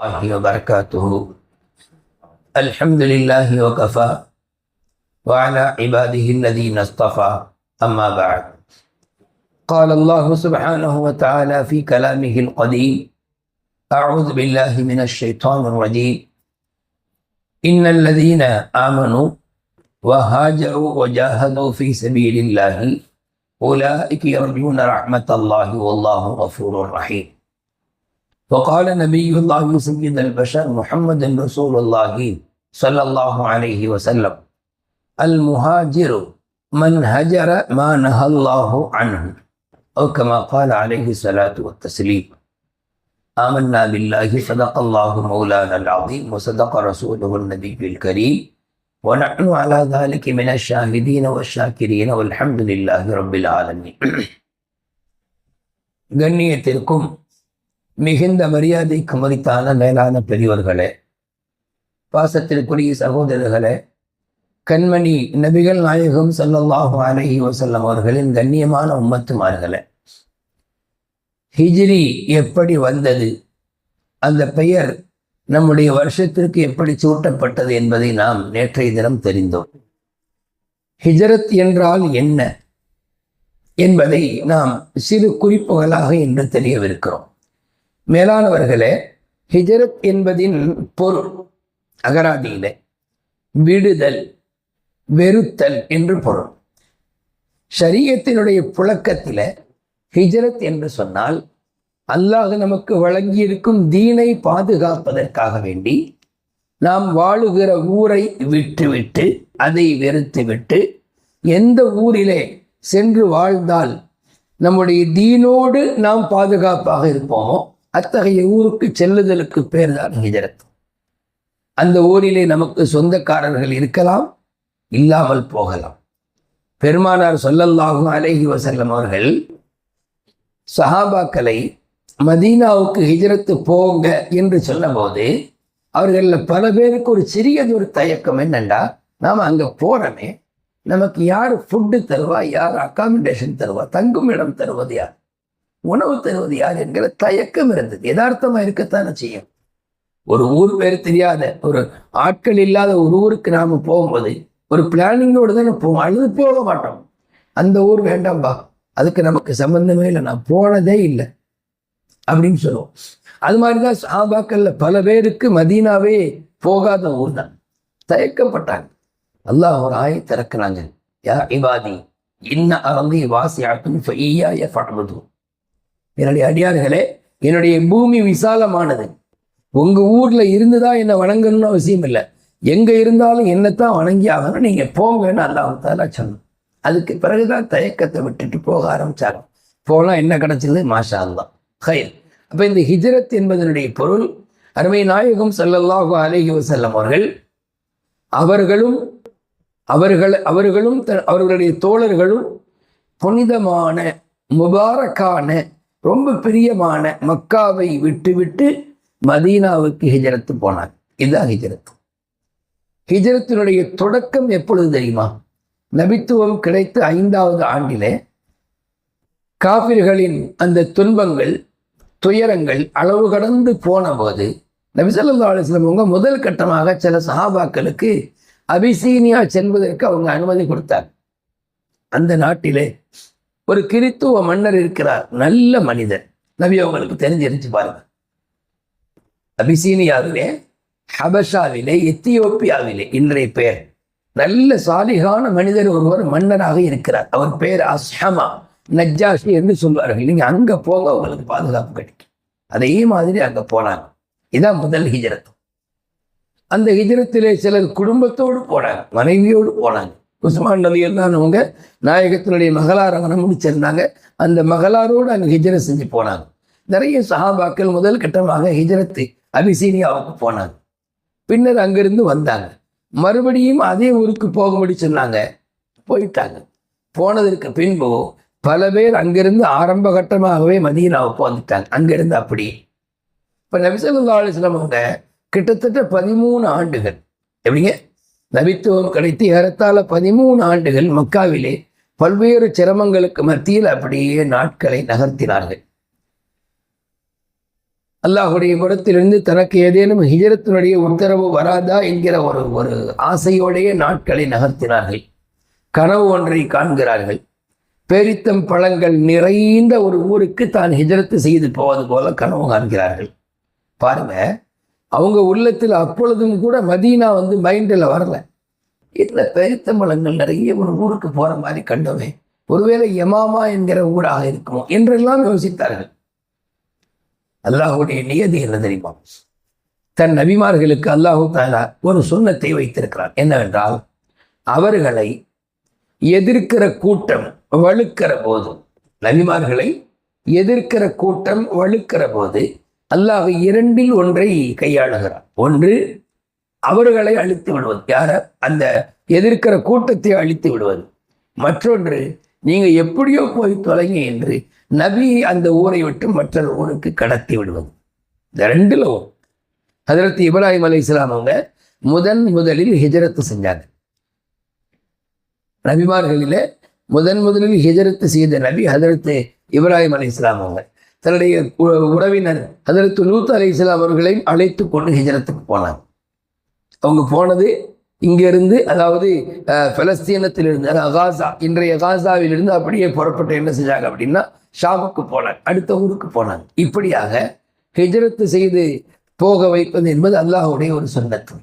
الله وبركاته. الحمد لله وكفى وعلى عباده الذين اصطفى. أما بعد. قال الله سبحانه وتعالى في كلامه القديم أعوذ بالله من الشيطان الرجيم. إن الذين آمنوا وهاجروا وجاهدوا في سبيل الله أولئك يرجون رحمة الله والله غفور رحيم. وقال نبي الله سيد البشر محمد رسول الله صلى الله عليه وسلم المهاجر من هجر ما نهى الله عنه أو كما قال عليه الصلاة والتسليم آمنا بالله صدق الله مولانا العظيم وصدق رسوله النبي الكريم ونحن على ذلك من الشاهدين والشاكرين والحمد لله رب العالمين கண்ணியத்திற்கும் மிகுந்த மரியாதைக்கு மதித்தான மேலான பெரியவர்களே பாசத்திற்குரிய சகோதரர்களே கண்மணி நபிகள் நாயகம் சல்லாஹு அலஹி வசல்லம் அவர்களின் கண்ணியமான உம்மத்துமார்களே ஹிஜ்ரி எப்படி வந்தது? அந்த பெயர் நம்முடைய வருஷத்திற்கு எப்படி சூட்டப்பட்டது என்பதை நாம் நேற்றைய தினம் தெரிந்தோம். ஹிஜரத் என்றால் என்ன என்பதை நாம் சிறு குறிப்புகளாக இன்று தெரியவிருக்கிறோம். மேலானவர்களே ஹிஜரத் என்பதின் பொருள் அகராதியிலே விடுதல் வெறுத்தல் என்று பொருள். ஷரியத்தினுடைய புழக்கத்தில் ஹிஜரத் என்று சொன்னால் அல்லாஹ் நமக்கு வழங்கியிருக்கும் தீனை பாதுகாப்பதற்காக வேண்டி நாம் வாழுகிற ஊரை விட்டுவிட்டு அதை வெறுத்துவிட்டு எந்த ஊரிலே சென்று வாழ்ந்தால் நம்முடைய தீனோடு நாம் பாதுகாப்பாக இருப்போமோ அத்தகைய ஊருக்கு செல்லுதலுக்கு பேர் தான் ஹிஜரத். அந்த ஊரிலே நமக்கு சொந்தக்காரர்கள் இருக்கலாம் இல்லாமல் போகலாம். பெருமானார் சொல்லல்லாகும் அலைஹி வசல்லம் அவர்கள் சஹாபாக்களை மதீனாவுக்கு ஹிஜரத்து போங்க என்று சொன்னபோது அவர்களில் பல பேருக்கு ஒரு சிறியது ஒரு தயக்கம் என்னண்டா நாம் அங்கே போகிறோமே நமக்கு யார் ஃபுட்டு தருவா யார் அக்காமடேஷன் தருவா தங்கும் இடம் தருவது யார்? உணவு தருவது யார் என்கிற தயக்கம் இருந்தது. யதார்த்தமாக இருக்கத்தானே செய்யும். ஒரு ஊர் பேர் தெரியாத ஒரு ஆட்கள் இல்லாத ஒரு ஊருக்கு நாம் போகும்போது ஒரு பிளானிங்கோடு தானே போவோம். அழுது போக மாட்டோம். அந்த ஊர் வேண்டாம்பா. அதுக்கு நமக்கு சம்பந்தமே இல்லை. நான் போனதே இல்லை. அப்படின்னு சொல்லுவோம். அது மாதிரி தான் சாபாக்கள்ல பல பேருக்கு மதீனாவே போகாத ஊர் தான். தயக்கப்பட்டாங்க. அல்லாஹ் ஒரு ஆயை திறக்கிறாங்க. யா இவாதி இன்ன அறந்தி வாசியாக்கும் ஃபையாய ஃபஅபுது. என்னுடைய அடியார்களே என்னுடைய பூமி விசாலமானது. உங்கள் ஊரில் இருந்துதான் என்னை வணங்கணும்னு அவசியம் இல்லை. எங்கே இருந்தாலும் என்னத்தான் வணங்கி ஆகணும். நீங்கள் போங்கன்னு அல்லாஹ் தாலா சொன்னோம் அதுக்கு பிறகுதான் தயக்கத்தை விட்டுட்டு போக ஆரம்பிச்சாங்க. போனால் என்ன கிடச்சிது? மாஷா அல்லா ஹயர் அப்போ இந்த ஹிஜ்ரத் என்பதனுடைய பொருள் அருமை நாயகம் ஸல்லல்லாஹு அலைஹி வசல்லம் அவர்கள் அவர்களும் அவர்கள் அவர்களும் த- அவர்களுடைய தோழர்களும் புனிதமான முபாரக்கான ரொம்ப பிரியமான மக்காவை விட்டுவிட்டு மதீனாவுக்கு ஹிஜரத்து போனார் இதுதான் ஹிஜரத் ஹிஜரத்தினுடைய தொடக்கம் எப்பொழுது தெரியுமா? நபித்துவம் கிடைத்த ஐந்தாவது ஆண்டிலே காபிர்களின் அந்த துன்பங்கள் துயரங்கள் அளவு கடந்து போன போது நபி அவங்க முதல் கட்டமாக சில சஹாபாக்களுக்கு அபிசீனியா செல்வதற்கு அவங்க அனுமதி கொடுத்தார் அந்த நாட்டிலே ஒரு கிறித்துவ மன்னர் இருக்கிறார். நல்ல மனிதர் நபி அவங்களுக்கு தெரிஞ்சிருச்சு பாருங்க. அபிசீனியாவிலே ஹபஷாவிலே எத்தியோப்பியாவிலே இன்றைய பெயர் நல்ல சாலிகான மனிதர் ஒருவர் மன்னராக இருக்கிறார். அவர் பெயர் அஸ்ஹமா நஜ்ஜாஷி என்று சொல்வார்கள். நீங்க அங்க போக அவங்களுக்கு பாதுகாப்பு கிடைக்கும். அதே மாதிரி அங்க போனாங்க. இதான் முதல் ஹிஜரத். அந்த ஹிஜரத்திலே சிலர் குடும்பத்தோடு போனாங்க மனைவியோடு போனாங்க. உஸ்மான் நபி அவங்க நாயகத்தினுடைய மகளார் அவங்க முடிச்சிருந்தாங்க அந்த மகளாரோடு அங்கே ஹிஜரத் செஞ்சு போனாங்க. நிறைய சஹாபாக்கள் முதல் கட்டமாக ஹிஜரத்து அபிசீனியாவுக்கு போனாங்க. பின்னர் அங்கிருந்து வந்தாங்க. மறுபடியும் அதே ஊருக்கு போகும்படி சொன்னாங்க. போயிட்டாங்க. போனதற்கு பின்பு பல பேர் அங்கிருந்து ஆரம்ப கட்டமாகவே மதீனாவுக்கு வந்துட்டாங்க. அங்கிருந்து அப்படி. இப்போ நபிசல்லா அலிஸ்லாம் அவங்க கிட்டத்தட்ட பதிமூணு ஆண்டுகள். எப்படிங்க? நபித்துவம் கிடைத்து ஏறத்தாழ பதிமூணு ஆண்டுகள் மக்காவிலே பல்வேறு சிரமங்களுக்கு மத்தியில் அப்படியே நாட்களை நகர்த்தினார்கள். அல்லாஹுடைய புறத்திலிருந்து தனக்கு ஏதேனும் ஹிஜரத்தினுடைய உத்தரவு வராதா என்கிற ஒரு ஒரு ஆசையோடைய நாட்களை நகர்த்தினார்கள். கனவு ஒன்றை காண்கிறார்கள். பேரித்தம் பழங்கள் நிறைந்த ஒரு ஊருக்கு தான் ஹிஜரத்து செய்து போவது போல கனவு காண்கிறார்கள். பாருங்கள் அவங்க உள்ளத்தில் அப்பொழுதும் கூட மதீனா வந்து மைண்டில் வரல. இல்லை பேரித்தம்பழங்கள் நிறைய ஒரு ஊருக்கு போகிற மாதிரி கண்டவே ஒருவேளை யமாமா என்கிற ஊராக இருக்குமோ என்றெல்லாம் யோசித்தார்கள். அல்லாஹுடைய நியதி என்ன தெரியுமா? தன் நபிமார்களுக்கு அல்லாஹு தாலா ஒரு சுண்ணத்தை வைத்திருக்கிறார் என்னவென்றால் அவர்களை எதிர்க்கிற கூட்டம் வழுக்கிற போது நபிமார்களை எதிர்க்கிற கூட்டம் வழுக்கிற போது அல்லாஹ் இரண்டில் ஒன்றை கையாளுகிறார். ஒன்று அவர்களை அழித்து விடுவது. யார? அந்த எதிர்க்கிற கூட்டத்தை அழித்து விடுவது. மற்றொன்று நீங்க எப்படியோ போய் தொலைங்க என்று நபி அந்த ஊரை விட்டு மற்ற ஊருக்கு கடத்தி விடுவது. இந்த ரெண்டுல ஹதரத் இப்ராஹிம் அலி இஸ்லாம் அவங்க முதன் முதலில் ஹிஜரத்து செஞ்சாங்க. நபிமார்களில் முதன் முதலில் ஹிஜரத்து செய்த நபி ஹதரத்து இப்ராஹிம் அலி இஸ்லாம் அவங்க. தன்னுடைய உறவினர் அதற்கு லூத் அலைசல் அவர்களையும் அழைத்து கொண்டு ஹிஜரத்துக்கு போனாங்க. அவங்க போனது இங்கிருந்து அதாவது பலஸ்தீனத்திலிருந்து அதாவது காசா இன்றைய காசாவிலிருந்து அப்படியே புறப்பட்டு என்ன செஞ்சாங்க அப்படின்னா ஷாமுக்கு போனாங்க அடுத்த ஊருக்கு போனாங்க. இப்படியாக ஹிஜரத்து செய்து போக வைப்பது என்பது அல்லாஹுடைய ஒரு சொன்னத்து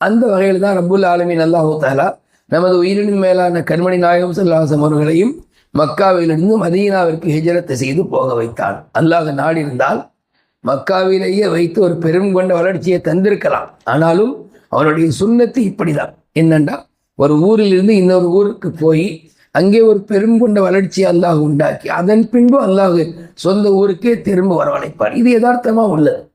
அந்த வகையில் தான் ரபுல் ஆலமின் அல்லாஹூ தாலா நமது உயிரின் மேலான கண்மணி நாயகம் செல்லாசம் அவர்களையும் மக்காவிலிருந்து மதீனாவிற்கு ஹிஜரத்தை செய்து போக வைத்தான். அல்லாஹ் நாடி இருந்தால் மக்காவிலேயே வைத்து ஒரு பெரும் கொண்ட வளர்ச்சியை தந்திருக்கலாம். ஆனாலும் அவருடைய சுண்ணத்து இப்படிதான். என்னண்டா? ஒரு ஊரிலிருந்து இன்னொரு ஊருக்கு போய் அங்கே ஒரு பெரும் கொண்ட வளர்ச்சி அல்லாஹ் உண்டாக்கி அதன் பின்பு அல்லாஹ் சொந்த ஊருக்கே திரும்ப வரவழைப்பார். இது யதார்த்தமாக உள்ளது.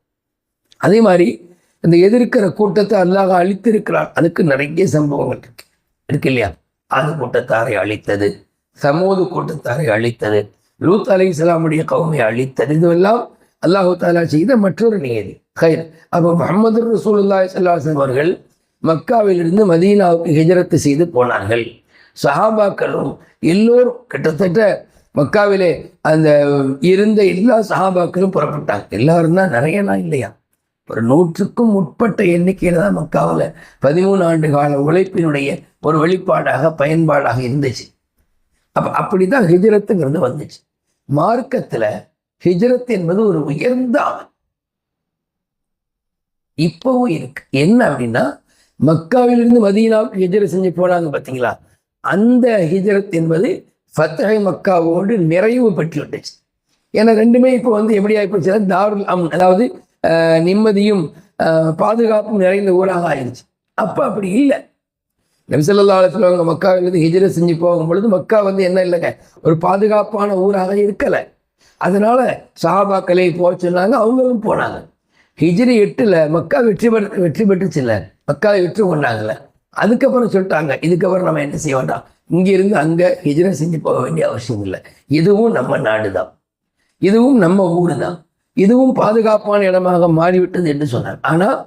அதே மாதிரி இந்த எதிர்க்கிற கூட்டத்தை அல்லாஹ் அழித்திருக்கிறார் அதுக்கு நிறைய சம்பவங்கள் இருக்கு. இருக்கு இல்லையா? அது கூட்டத்தாரை அழித்தது. சமூக கூட்டத்தாரை அழித்தது. லூத் அலி இஸ்லாமுடைய கவுமை அழித்தது. இதுவெல்லாம் அல்லாஹு தாலா செய்த மற்றொரு நியதி. ஹைர் அப்போ முகமது ரசூலுல்லாய் சல்லாஹம் அவர்கள் மக்காவிலிருந்து மதீனாவுக்கு ஹிஜரத்து செய்து போனார்கள். சஹாபாக்களும் எல்லோரும் கிட்டத்தட்ட மக்காவிலே அந்த இருந்த எல்லா சஹாபாக்களும் புறப்பட்டாங்க. எல்லாரும் தான் நிறையலாம் இல்லையா? ஒரு நூற்றுக்கும் உட்பட்ட எண்ணிக்கையில் தான் மக்காவில் பதிமூணு ஆண்டு கால உழைப்பினுடைய ஒரு வெளிப்பாடாக பயன்பாடாக இருந்துச்சு. அப்போ அப்படி தான் ஹிஜரத்துங்கிறது வந்துச்சு. மார்க்கத்தில் ஹிஜரத் என்பது ஒரு உயர்ந்த அமல். இப்பவும் இருக்கு. என்ன அப்படின்னா மக்காவிலிருந்து மதீனாவுக்கு ஹிஜரத் செஞ்சு போனாங்க பார்த்தீங்களா அந்த ஹிஜரத் என்பது ஃபத்தகை மக்காவோடு நிறைவு பெற்று விட்டுச்சு. ஏன்னா ரெண்டுமே இப்போ வந்து எப்படி ஆகிப்போச்சுன்னா தாருல் அம் அதாவது நிம்மதியும் பாதுகாப்பும் நிறைந்த ஊராக ஆயிடுச்சு. அப்போ அப்படி இல்லை. நபிசல்லா அலுவலம் அவங்க மக்காவிலிருந்து ஹிஜரத் செஞ்சு போகும் பொழுது மக்கா வந்து என்ன இல்லைங்க ஒரு பாதுகாப்பான ஊராக இருக்கலை. அதனால சஹாபாக்களை போக சொன்னாங்க அவங்களும் போனாங்க. ஹிஜ்ரி எட்டில் மக்கா வெற்றி பெற்று வெற்றி பெற்றுச்சுல்ல மக்காவை வெற்றி கொண்டாங்கல்ல. அதுக்கப்புறம் சொல்லிட்டாங்க இதுக்கப்புறம் நம்ம என்ன செய்ய வேண்டாம். இங்கிருந்து அங்கே ஹிஜ்ரை செஞ்சு போக வேண்டிய அவசியம் இல்லை. இதுவும் நம்ம நாடு தான். இதுவும் நம்ம ஊர் தான். இதுவும் பாதுகாப்பான இடமாக மாறிவிட்டது என்று சொன்னார். ஆனால்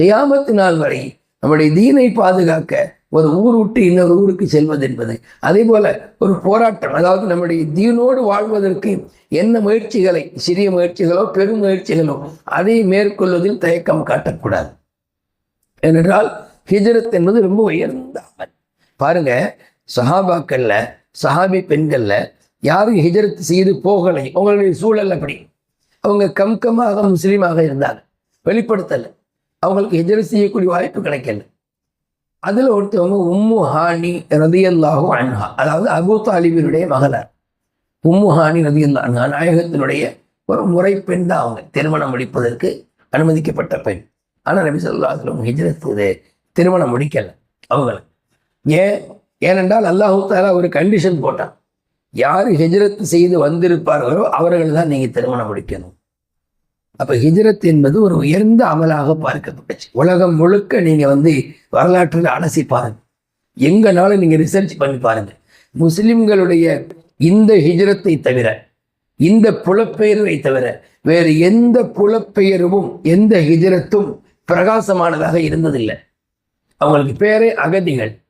கியாமத்து நாள் வரை நம்முடைய தீனை பாதுகாக்க ஒரு ஊர் விட்டு இன்னொரு ஊருக்கு செல்வது என்பது. அதே போல ஒரு போராட்டம் அதாவது நம்முடைய தீனோடு வாழ்வதற்கு என்ன முயற்சிகளை சிறிய முயற்சிகளோ பெரும் முயற்சிகளோ அதை மேற்கொள்வதில் தயக்கம் காட்டக்கூடாது. ஏனென்றால் ஹிஜரத் என்பது ரொம்ப உயர்ந்த பாருங்க சஹாபாக்கள்ல சஹாபி பெண்கள்ல யாரும் ஹிஜரத் செய்து போகலை. உங்களுடைய சூழல் அப்படி. அவங்க கம்கமாக முஸ்லீமாக இருந்தாங்க. வெளிப்படுத்தலை. அவங்களுக்கு ஹிஜரத் செய்யக்கூடிய வாய்ப்பு கிடைக்கல. அதில் ஒருத்தவங்க உம்மு ஹானி ரதியல்லாஹு அன்ஹா. அதாவது அபு தாலிபினுடைய மகளார் உம்மு ஹானி ரதியல்லா அன்ஹா நாயகத்தினுடைய ஒரு முறை பெண் தான் அவங்க. திருமணம் முடிப்பதற்கு அனுமதிக்கப்பட்ட பெண். ஆனால் நபி சொல்லாஹலம் ஹிஜ்ரத்து திருமணம் முடிக்கலை அவங்கள. ஏன் ஏனென்றால் அல்லாஹு தாலா ஒரு கண்டிஷன் போட்டான். யார் ஹிஜ்ரத் செய்து வந்திருப்பார்களோ அவர்கள் தான் நீங்கள் திருமணம் முடிக்கணும். அப்போ ஹிஜ்ரத் என்பது ஒரு உயர்ந்த அமலாக பார்க்கப்பட்டுச்சு. உலகம் முழுக்க நீங்கள் வந்து வரலாற்றில் அலசி பாருங்கள் எங்கனாலும் நீங்கள் ரிசர்ச் பண்ணி பாருங்கள் முஸ்லிம்களுடைய இந்த ஹிஜ்ரத்தை தவிர இந்த புலப்பெயர்வை தவிர வேறு எந்த புலப்பெயர்வும் எந்த ஹிஜ்ரத்தும் பிரகாசமானதாக இருந்ததில்லை. அவங்களுக்கு பேரே அகதிகள்.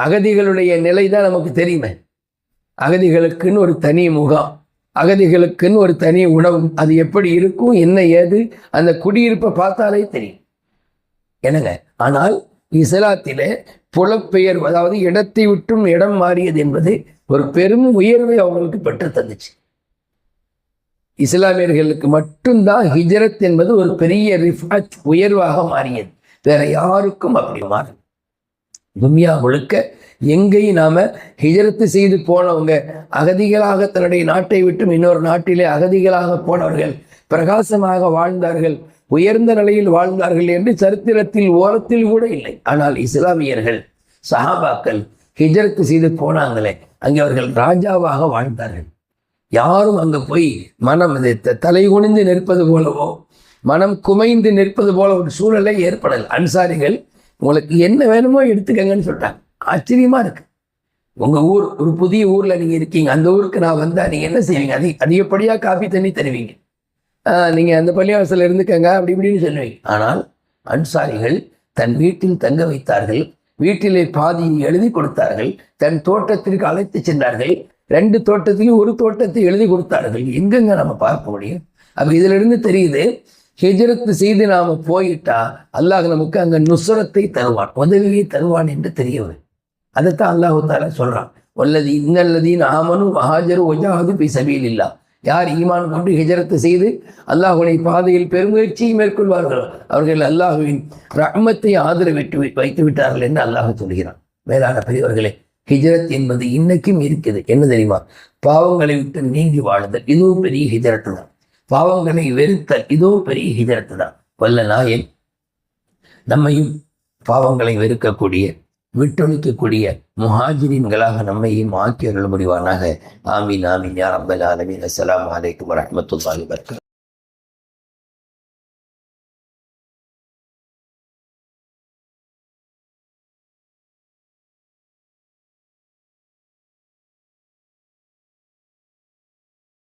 அகதிகளுடைய நிலை தான் நமக்கு தெரியுமே. அகதிகளுக்குன்னு ஒரு தனி முகாம். அகதிகளுக்குன்னு ஒரு தனி உணவு. அது எப்படி இருக்கும்? என்ன ஏது? அந்த குடியிருப்பை பார்த்தாலே தெரியும். என்னங்க? ஆனால் இஸ்லாத்திலே புலப்பெயர் அதாவது இடத்தை விட்டும் இடம் மாறியது என்பது ஒரு பெரும் உயர்வை அவங்களுக்கு பெற்று தந்துச்சு. இஸ்லாமியர்களுக்கு மட்டும்தான் ஹிஜரத் என்பது ஒரு பெரிய ரிஃபாட் உயர்வாக மாறியது. வேற யாருக்கும் அப்படி மாறும் துன்யா முழுக்க எங்கேயும் நாம ஹிஜரத்து செய்து போனவங்க அகதிகளாக தன்னுடைய நாட்டை விட்டும் இன்னொரு நாட்டிலே அகதிகளாக போனவர்கள் பிரகாசமாக வாழ்ந்தார்கள் உயர்ந்த நிலையில் வாழ்ந்தார்கள் என்று சரித்திரத்தில் ஓரத்தில் கூட இல்லை. ஆனால் இஸ்லாமியர்கள் சஹாபாக்கள் ஹிஜரத்து செய்து போனாங்களே அங்கே அவர்கள் ராஜாவாக வாழ்ந்தார்கள். யாரும் அங்கே போய் மனம் த- தலை குனிந்து நிற்பது போலவோ மனம் குமைந்து நிற்பது போல ஒரு சூழலை ஏற்படல். அன்சாரிகள் உங்களுக்கு என்ன வேணுமோ எடுத்துக்கங்கன்னு சொல்லிட்டாங்க. ஆச்சரியமா இருக்கு. உங்க ஊர் ஒரு புதிய ஊர்ல நீங்க இருக்கீங்க. அந்த ஊருக்கு நான் வந்தால் நீங்கள் என்ன செய்வீங்க? அதிக அதிகப்படியா காஃபி தண்ணி தருவீங்க. ஆஹ் நீங்க அந்த பள்ளிவாசல்ல இருந்துக்கங்க அப்படி இப்படின்னு சொல்லுவீங்க. ஆனால் அன்சாரிகள் தன் வீட்டில் தங்க வைத்தார்கள். வீட்டிலே பாதியை எழுதி கொடுத்தார்கள். தன் தோட்டத்திற்கு அழைத்து சென்றார்கள். ரெண்டு தோட்டத்திலையும் ஒரு தோட்டத்தை எழுதி கொடுத்தார்கள். எங்கெங்க நம்ம பார்க்க முடியும்? அப்போ இதுல இருந்து தெரியுது ஹெஜரத்து செய்து நாம போயிட்டா அல்லாஹ் நமக்கு அங்க நுசுரத்தை தருவான் உதவியை தருவான் என்று தெரியவர் அதைத்தான் அல்லாஹு தாலா சொல்றான். வல்லதி இன்னல்லதீன் ஆமனும் மஹாஜரு ஒஜாது பி சபீலில்லா யார் ஈமான் கொண்டு ஹிஜரத்து செய்து அல்லாஹுடைய பாதையில் பெருமுயற்சியை மேற்கொள்வார்கள் அவர்கள் அல்லாஹுவின் ரஹ்மத்தை ஆதரவிட்டு வி- வைத்து விட்டார்கள் என்று அல்லாஹ் சொல்கிறான். மேலான பெரியவர்களே ஹிஜரத் என்பது இன்னைக்கும் இருக்குது. என்ன தெரியுமா? பாவங்களை விட்டு நீங்கி வாழுதல். இதுவும் பெரிய ஹிஜரத்து தான் பாவங்களை வெறுத்தல் இதுவும் பெரிய ஹிஜரத்து தான் வல்ல நாயன் நம்மையும் பாவங்களை வெறுக்கக்கூடிய விட்டொழிக்கக்கூடிய முஹாஜிரின்களாக நம்மையும் ஆக்கி முடிவானாக ஆமீன் ஆமீன் யார் ரப்பல் ஆலமீன். அஸ்லாம் வலைக்கம் வரமத்துல்லாஹி வர்க்கம்